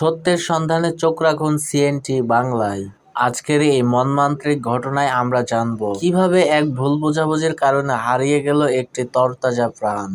সত্যের সন্ধানে চোখ রাখুন সিএনটি বাংলায়। আজকের এই মর্মান্তিক ঘটনায় আমরা জানব কীভাবে এক ভুল বোঝাবুঝির কারণে হারিয়ে গেল একটি তরতাজা প্রাণ।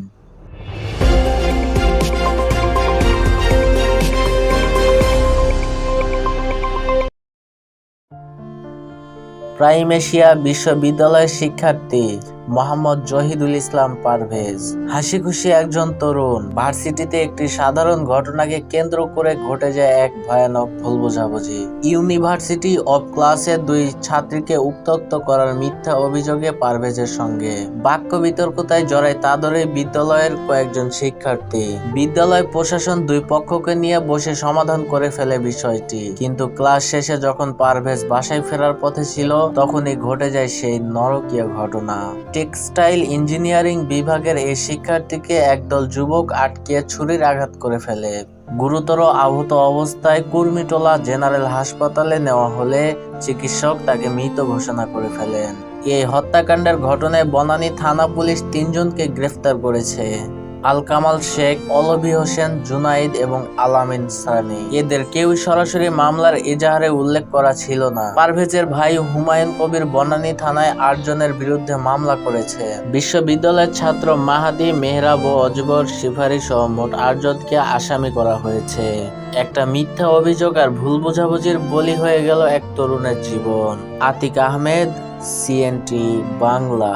প্রাইমেশিয়া বিশ্ববিদ্যালয়ের শিক্ষার্থী মোহাম্মদ জহিদুল ইসলাম পারভেজ। হাসি খুশি একজন তরুণ। ভার্সিটিতে একটি সাধারণ ঘটনাকে কেন্দ্র করে ঘটে যায় এক ভয়ানক ভুল বোঝাবুঝি। ইউনিভার্সিটি অব ক্লাসের দুই ছাত্রীকে উত্তক্ত করার মিথ্যা অভিযোগে পারভেজের সঙ্গে। বাক্য বিতর্কতায় জড়ায় তাদরে বিদ্যালয়ের কয়েকজন শিক্ষার্থী। বিদ্যালয় প্রশাসন দুই পক্ষকে নিয়ে বসে সমাধান করে ফেলে বিষয়টি। কিন্তু ক্লাস শেষে যখন পারভেজ বাসায় ফেরার পথে ছিল, তখনই ঘটে যায় সেই নরকীয় ঘটনা। টেক্সটাইল ইঞ্জিনিয়ারিং বিভাগের এই শিক্ষার্থীকে একদল যুবক আটকে ছুরির আঘাত করে ফেলে। গুরুতর আহত অবস্থায় কুর্মিটোলা জেনারেল হাসপাতালে নেওয়া হলে চিকিৎসক তাকে মৃত ঘোষণা করে ফেলেন। এই হত্যাকাণ্ডের ঘটনায় বনানী থানা পুলিশ তিনজনকে গ্রেফতার করেছে। আল কামাল শেখ অলভি হোসেন, জুনাইদ এবং আলামিন সানি। এদের কেউ সরাসরি মামলার এজাহারে উল্লেখ করা ছিল না। পারভেজের ভাই হুমায়ুন কবির বনানী থানায় আটজনের বিরুদ্ধে মামলা করেছে। বিশ্ববিদ্যালয়ের ছাত্র মাহাদি মেহরাব ও অজবর শিফারি সহ মোট আটজনকে আসামি করা হয়েছে। একটা মিথ্যা অভিযোগ আর ভুল বোঝাবুঝির বলি হয়ে গেল এক তরুণের জীবন। আতিক আহমেদ, সিএনটি বাংলা।